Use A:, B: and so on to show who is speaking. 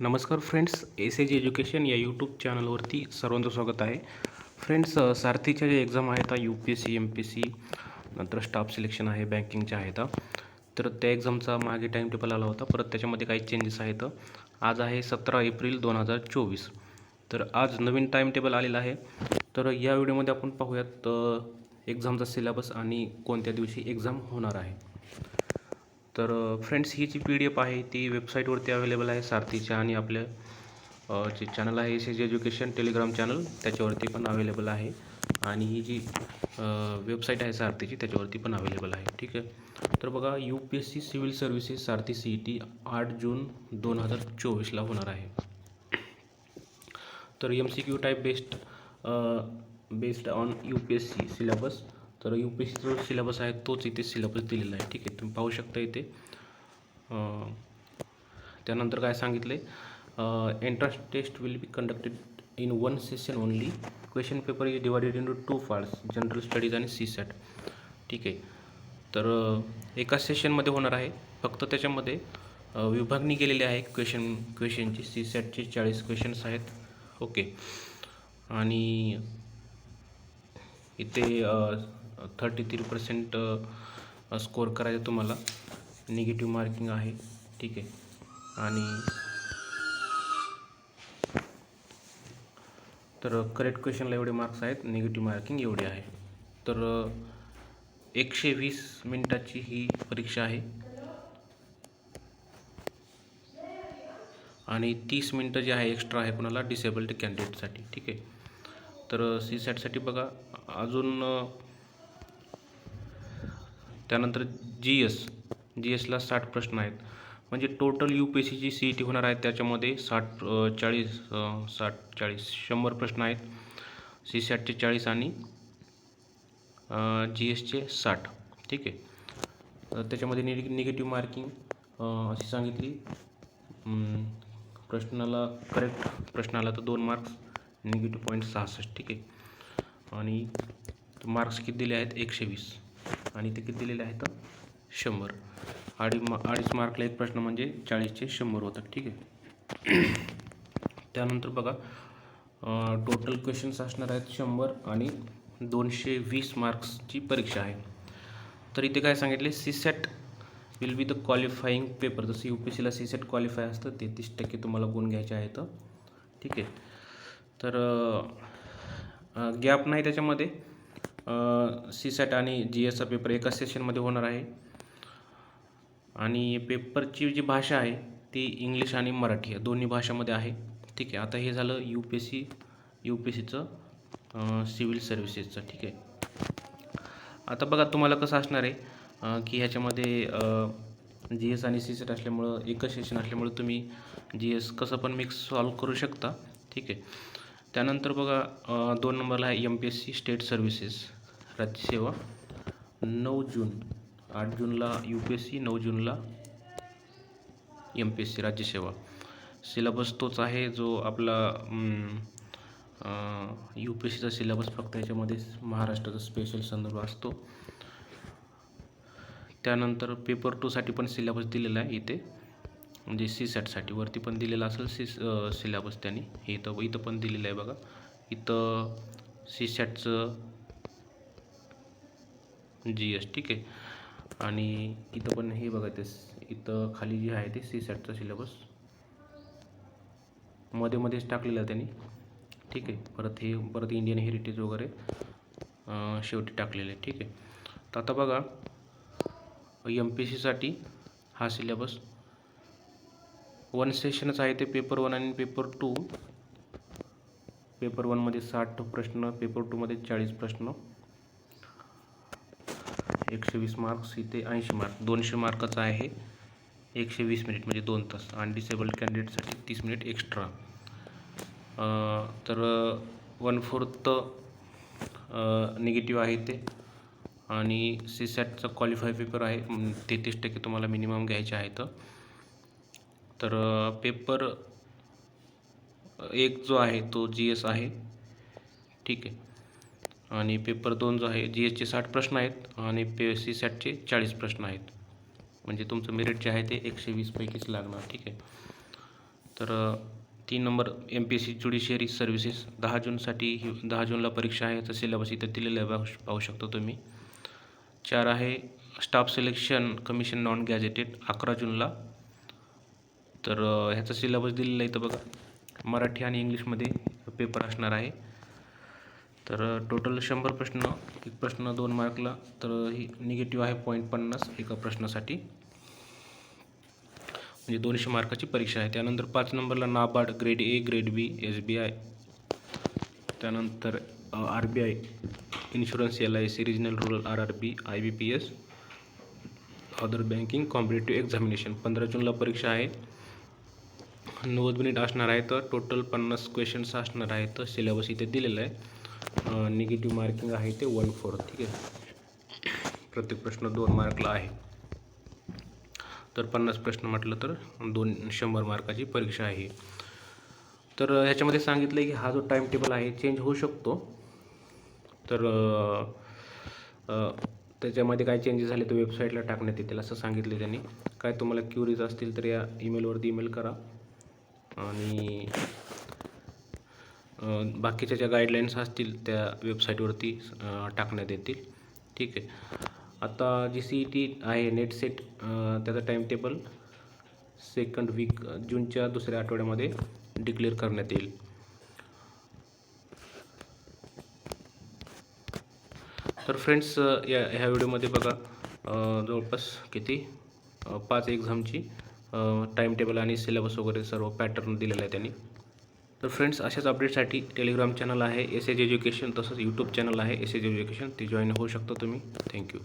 A: नमस्कार friends S age education या YouTube चॅनलवरती सर्वांचं स्वागत आहे. फ्रेंड्स सारथीच्या जे एक्झाम आहेत U P S C M P S नंतर स्टाफ सिलेक्शन आहे बँकिंगच्या आहेत. तर त्या एक्झामचा मागे टाईम टेबल आला होता परत त्याच्यामध्ये काही चेंजेस आहेत. आज आहे सतरा एप्रिल दोन हजार चोवीस. तर आज नवीन टाईम टेबल आलेला आहे. तर या व्हिडिओमध्ये आपण पाहूयात एक्झामचा सिलेबस आणि कोणत्या दिवशी एक्झाम होणार आहे. तर फ्रेंड्स ही जी पी डी एफ आहे ती वेबसाईटवरती अवेलेबल आहे सारथीच्या आणि आपल्या जे चॅनल आहे S edge education telegram channel त्याच्यावरती पण अवेलेबल आहे. आणि ही जी वेबसाईट आहे सारथीची त्याच्यावरती पण अवेलेबल आहे. ठीक आहे? तर बघा U P S C civil services सारथी सी ई टी आठ जून दोन हजार चोवीसला होणार आहे. तर M C Q type based based on U P S C syllabus तर यू पी सीचा जो सिलेबस आहे तोच इथे सिलेबस दिलेला आहे. ठीक आहे तुम्ही पाहू शकता इथे. त्यानंतर काय सांगितले entrance test will be conducted in one session only question paper is divided in two two parts general studies आणि सी सॅट ठीक आहे. तर एका सेशनमध्ये होणार आहे. फक्त त्याच्यामध्ये विभागणी केलेली आहे क्वेश्चन क्वेश्चनची सी सॅटचे चाळीस क्वेश्चन्स आहेत. ओके. आणि इथे थर्टी थ्री पर्सेंट स्कोअर करायचं तुम्हाला. निगेटिव्ह मार्किंग आहे. ठीक आहे. आणि तर करेक्ट क्वेश्चनला एवढे मार्क्स आहेत. निगेटिव्ह मार्किंग एवढे आहे. तर एकशे वीस मिनटाची ही परीक्षा आहे. आणि तीस मिनटं जे आहे एक्स्ट्रा आहे कोणाला? डिसेबल्ड कॅन्डिडेटसाठी ठीक आहे. तर सी सॅटसाठी बघा. अजून त्यानंतर जी एस जी एसला साठ प्रश्न आहेत. म्हणजे टोटल यू पी एस सीची सी ई टी होणार आहे त्याच्यामध्ये साठ चाळीस साठ चाळीस शंभर प्रश्न आहेत. सी सॅटचे चाळीस आणि जी एसचे साठ. ठीक आहे? त्याच्यामध्ये निगे निगेटिव्ह मार्किंग अशी सांगितली. प्रश्नाला करेक्ट प्रश्नाला तर दोन मार्क्स निगेटिव्ह पॉईंट सहासष्ट. ठीक आहे? आणि मार्क्स किती दिले आहेत? एकशे वीस. आणि ते किती दिलेले आहेत? शंभर. अडीच मा अडीच मार्कला एक प्रश्न म्हणजे चाळीसचे शंभर होतात ठीक आहे? त्यानंतर बघा टोटल क्वेश्चन्स असणार आहेत शंभर आणि दोनशे वीस मार्क्सची परीक्षा आहे. तर इथे काय सांगितले? C SAT will be the qualifying paper जसं यू पी सीला सी सेट क्वालिफाय असतं तेहतीस टक्के तुम्हाला गुण घ्यायचे आहेत. ठीक आहे? तर गॅप नाही त्याच्यामध्ये. सी सॅट आणि जी एसचा पेपर एका सेशनमध्ये होणार आहे. आणि पेपरची जी भाषा आहे ती इंग्लिश आणि मराठी या दोन्ही भाषामध्ये आहे. ठीक आहे आता हे झालं U P S C U P S सीचं सिव्हिल सर्व्हिसेसचं ठीक आहे. आता बघा तुम्हाला कसं असणार आहे की ह्याच्यामध्ये जी एस आणि सी सेट असल्यामुळं एकच सेशन असल्यामुळं तुम्ही जी एस कसं पण मिक्स सॉल्व करू शकता. ठीक आहे. त्यानंतर बघा दोन नंबरला आहे M P S C state services राज्यसेवा नऊ जून आठ जूनला यू पी एस सी नऊ जूनला एम पी एस सी राज्यसेवा सिलेबस तोच आहे जो आपला यू पी एस सीचा सिलेबस फक्त याच्यामध्ये महाराष्ट्राचा स्पेशल संदर्भ असतो. त्यानंतर पेपर टूसाठी पण सिलेबस दिलेला आहे इथे. म्हणजे सी सॅटसाठी वरती पण दिलेला असेल सी सिलेबस त्यांनी. हे इथं इथं पण दिलेलं आहे बघा. इथं सी सॅटचं जी एस ठीक आहे. आणि इथं पण हे बघा ते इथं खाली जे आहे ते सी सॅटचा सिलेबसमध्ये मध्येच टाकलेलं आहे त्यांनी. ठीक आहे. परत हे परत इंडियन हेरिटेज वगैरे शेवटी टाकलेले आहे ठीक आहे. तर आता बघा एम पी सीसाठी हा सिलेबस वन सेशनच आहे ते पेपर वन आणि पेपर टू पेपर वनमध्ये साठ प्रश्न पेपर टूमध्ये चाळीस प्रश्न. एकशे वीस मार्क्स इथे ऐंशी मार्क दोनशे मार्काचा आहे. एकशे वीस मिनिट म्हणजे दोन तास. आणि डिसेबल्ड कॅन्डिडेटसाठी तीस मिनिट एक्स्ट्रा तर वन फोर्थ निगेटिव्ह आहे ते. आणि सी सॅटचा क्वालिफाय पेपर आहे. तेहतीस टक्के तुम्हाला मिनिमम घ्यायचे आहेत तर पेपर एक जो आहे तो जी एस आहे. ठीक आहे. आणि पेपर दोन जो आहे जी एसचे साठ प्रश्न आहेत आणि पे सी सॅटचे चाळीस प्रश्न आहेत. म्हणजे तुमचं मेरिट जे आहे ते एकशे वीसपैकीच लागणार ठीक आहे? तर तीन number M P S C judiciary services दहा जूनसाठी ही दहा जूनला परीक्षा आहे तर सिलेबस इथं दिलेलं आहे पाहू पाहू तुम्ही. चार आहे staff selection commission non gazetted अकरा जूनला. तर ह्याचा सिलेबस दिलेला आहे तर बघा. मराठी आणि इंग्लिशमध्ये पेपर असणार आहे. तर टोटल शंभर प्रश्न एक प्रश्न दोन मार्कला तर ही निगेटिव्ह आहे पॉईंट पन्नास एका प्रश्नासाठी. म्हणजे दोनशे मार्काची परीक्षा आहे. त्यानंतर पाच नंबरला NABARD grade A grade B S B I त्यानंतर R B I insurance L I C regional rural R R B I B P S other banking competitive examination पंधरा जूनला परीक्षा आहे. नव्वद मिनिट असणार आहे तर टोटल पन्नास क्वेश्चन्स असणार आहेत तर सिलेबस इथे दिलेला आहे. निगेटिव्ह मार्किंग आहे ते वन फोर ठीक आहे? प्रत्येक प्रश्न दोन मार्कला आहे. तर पन्नास प्रश्न म्हटलं तर दोन शंभर मार्काची परीक्षा आहे. तर ह्याच्यामध्ये सांगितलं आहे की हा जो टाईम टेबल आहे चेंज होऊ शकतो. तर त्याच्यामध्ये काय चेंजेस झाले तर वेबसाईटला टाकण्यात येतील असं सांगितले त्यांनी. काय तुम्हाला क्युरीज असतील तर या ईमेलवरती ईमेल करा. आणि बाकीच्या ज्या गाईडलाईन्स असतील त्या वेबसाईटवरती टाकण्यात येतील. ठीक आहे. आता जी सी ई टी आहे नेट सेट त्याचा टाईम टेबल सेकंड वीक जूनच्या दुसऱ्या आठवड्यामध्ये डिक्लेअर करण्यात येईल. तर फ्रेंड्स या ह्या व्हिडिओमध्ये बघा जवळपास किती? पाच एक्झामची टाईम टेबल आणि सिलेबस वगैरे सर्व पॅटर्न दिलेला आहे त्यांनी. तर फ्रेंड्स अशाच अपडेटसाठी टेलिग्राम चॅनल आहे एस एज एज्युकेशन तसंच यूट्यूब चॅनल आहे एस एज एज्युकेशन ते जॉईन होऊ शकता तुम्ही. थँक्यू